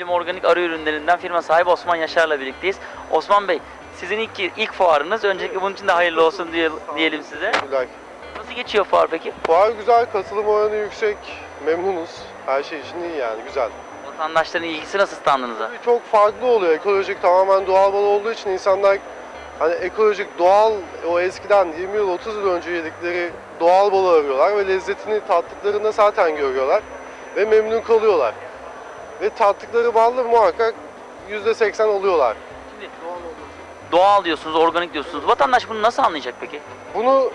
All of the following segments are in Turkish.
Balyum Organik Arı Ürünlerinden firma sahibi Osman Yaşar'la birlikteyiz. Osman Bey, sizin ilk ilk fuarınız. Öncelikle bunun için de hayırlı olsun diye, diyelim size. Teşekkürler. Nasıl geçiyor fuar peki? Fuar güzel, katılım oranı yüksek. Memnunuz. Her şey için iyi yani, güzel. Vatandaşların ilgisi nasıl standınıza? Çok farklı oluyor. Ekolojik tamamen doğal bal olduğu için insanlar hani ekolojik, doğal, o eskiden 20 yıl, 30 yıl önce yedikleri doğal balı arıyorlar ve lezzetini tattıklarında zaten görüyorlar ve memnun kalıyorlar. Ve tattıkları ballı muhakkak %80 oluyorlar. Şimdi doğal diyorsunuz, organik diyorsunuz. Vatandaş bunu nasıl anlayacak peki? Bunu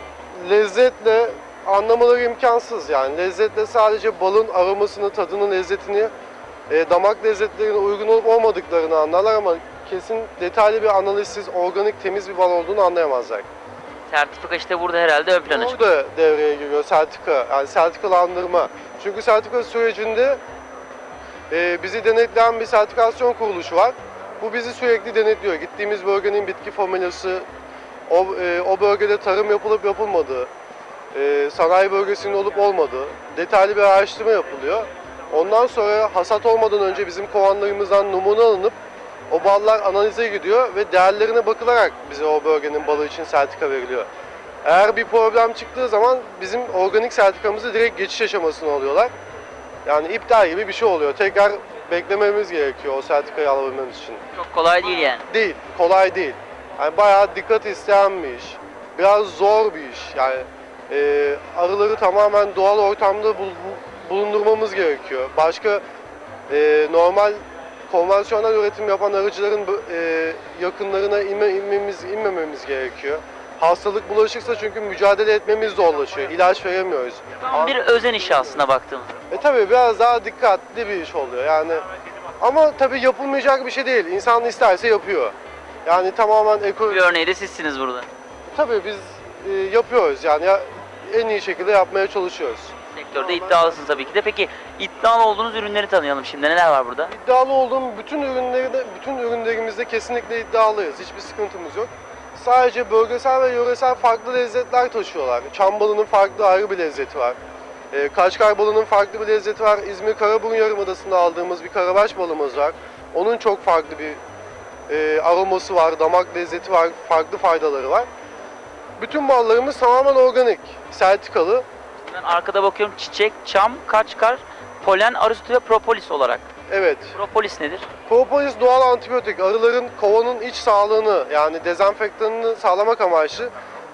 lezzetle anlamaları imkansız yani. Lezzetle sadece balın aromasını, tadını, lezzetini, e, damak lezzetlerine uygun olup olmadıklarını anlarlar ama kesin detaylı bir analizsiz, organik, temiz bir bal olduğunu anlayamazlar. Sertifika işte burada herhalde ön plana çıkıyor. Orada devreye giriyor sertifika, yani sertifikalandırma. Çünkü sertifika sürecinde e, bizi denetleyen bir sertifikasyon kuruluşu var. Bu bizi sürekli denetliyor. Gittiğimiz bölgenin bitki familyası, o, e, o bölgede tarım yapılıp yapılmadığı, e, sanayi bölgesinin olup olmadığı detaylı bir araştırma yapılıyor. Ondan sonra hasat olmadan önce bizim kovanlarımızdan numune alınıp o ballar analize gidiyor ve değerlerine bakılarak bize o bölgenin balı için sertifika veriliyor. Eğer bir problem çıktığı zaman bizim organik sertifikamızı direkt geçiş aşamasına alıyorlar. Yani iptal gibi bir şey oluyor. Tekrar beklememiz gerekiyor o sertifikayı alabilmemiz için. Çok kolay değil yani. Değil, kolay değil. Yani bayağı dikkat isteyen bir iş. Biraz zor bir iş. Yani e, arıları tamamen doğal ortamda bul- bu- bulundurmamız gerekiyor. Başka e, normal konvansiyonel üretim yapan arıcıların e, yakınlarına inme, inmemiz, inmememiz gerekiyor. Hastalık bulaşırsa çünkü mücadele etmemiz zorlaşıyor. İlaç veremiyoruz. Tam bir özen işi aslında baktığımızda. E tabii biraz daha dikkatli bir iş oluyor yani. Ama tabii yapılmayacak bir şey değil. İnsan isterse yapıyor. Yani tamamen Bir ekoloji. örneği de sizsiniz burada. Tabii biz e, yapıyoruz yani ya, en iyi şekilde yapmaya çalışıyoruz. Sektörde iddialısınız tabii ki de. Peki iddialı olduğunuz ürünleri tanıyalım şimdi. Neler var burada? İddialı olduğum bütün ürünleri de, bütün ürünlerimizde kesinlikle iddialıyız. Hiçbir sıkıntımız yok. Sadece bölgesel ve yöresel farklı lezzetler taşıyorlar. Çam balının farklı ayrı bir lezzeti var. E, Kaşgar balının farklı bir lezzeti var. İzmir Karaburun Yarımadası'nda aldığımız bir karabaş balımız var. Onun çok farklı bir e, aroması var, damak lezzeti var, farklı faydaları var. Bütün ballarımız tamamen organik, sertikalı. Ben arkada bakıyorum çiçek, çam, kaçkar, polen, arı sütü ve propolis olarak. Evet, Propolis nedir? Propolis doğal antibiyotik. Arıların kovanın iç sağlığını yani dezenfektanını sağlamak amaçlı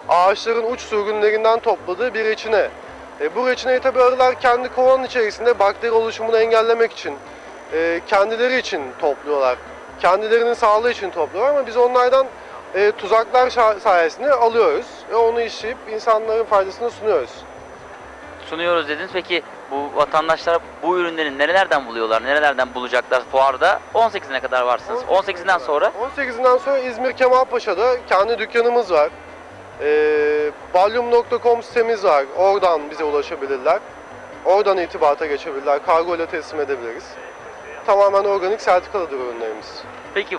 ağaçların uç sürgünlerinden topladığı bir reçine. E, bu reçineyi tabi arılar kendi kovanın içerisinde bakteri oluşumunu engellemek için, e, kendileri için topluyorlar. Kendilerinin sağlığı için topluyorlar ama biz onlardan e, tuzaklar sayesinde alıyoruz ve onu işleyip insanların faydasını sunuyoruz. Sunuyoruz dediniz. Peki bu vatandaşlar bu ürünleri nerelerden buluyorlar? Nerelerden bulacaklar fuarda? 18'ine kadar varsınız. 18'inden sonra 18'inden sonra İzmir Kemalpaşa'da kendi dükkanımız var. Ee, Balyum.com sitemiz var. Oradan bize ulaşabilirler. Oradan itibata geçebilirler. Kargo ile teslim edebiliriz. Tamamen organik sertifikalıdır ürünlerimiz. Peki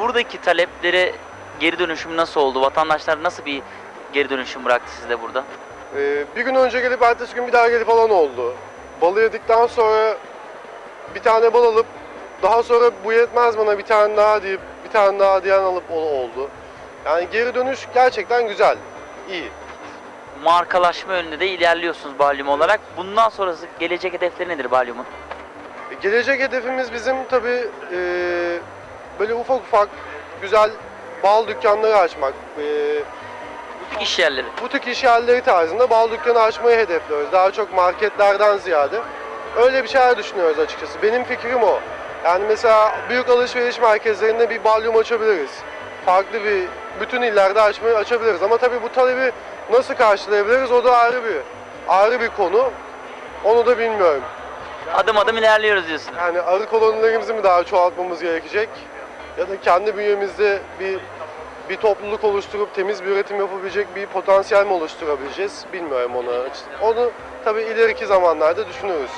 buradaki taleplere geri dönüşüm nasıl oldu? Vatandaşlar nasıl bir geri dönüşüm bıraktı sizde burada? Ee, bir gün önce gelip ertesi gün bir daha gelip alan oldu. Balı yedikten sonra bir tane bal alıp daha sonra bu yetmez bana bir tane daha deyip bir tane daha diyen alıp ol- oldu. Yani geri dönüş gerçekten güzel, iyi. Markalaşma yönünde de ilerliyorsunuz Balyum olarak. Bundan sonrası gelecek hedefleri nedir Balyum'un? E, Gelecek hedefimiz bizim tabii e, böyle ufak ufak güzel bal dükkanları açmak. E, Butik iş yerleri. butik iş yerleri tarzında bal dükkanı açmayı hedefliyoruz. Daha çok marketlerden ziyade. Öyle bir şeyler düşünüyoruz açıkçası. Benim fikrim o. Yani mesela büyük alışveriş merkezlerinde bir balyum açabiliriz. Farklı bir, bütün illerde açmayı açabiliriz. Ama tabii bu talebi nasıl karşılayabiliriz o da ayrı bir, ayrı bir konu. Onu da bilmiyorum. Adım adım ilerliyoruz diyorsunuz. Yani arı kolonilerimizi mi daha çoğaltmamız gerekecek? Ya da kendi bünyemizde bir bir topluluk oluşturup temiz bir üretim yapabilecek bir potansiyel mi oluşturabileceğiz? Bilmiyorum onu. Onu tabii ileriki zamanlarda düşünürüz.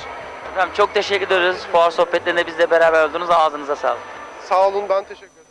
Efendim çok teşekkür ederiz. Fuar sohbetlerinde bizle beraber oldunuz. Ağzınıza sağlık. Sağ olun ben teşekkür ederim.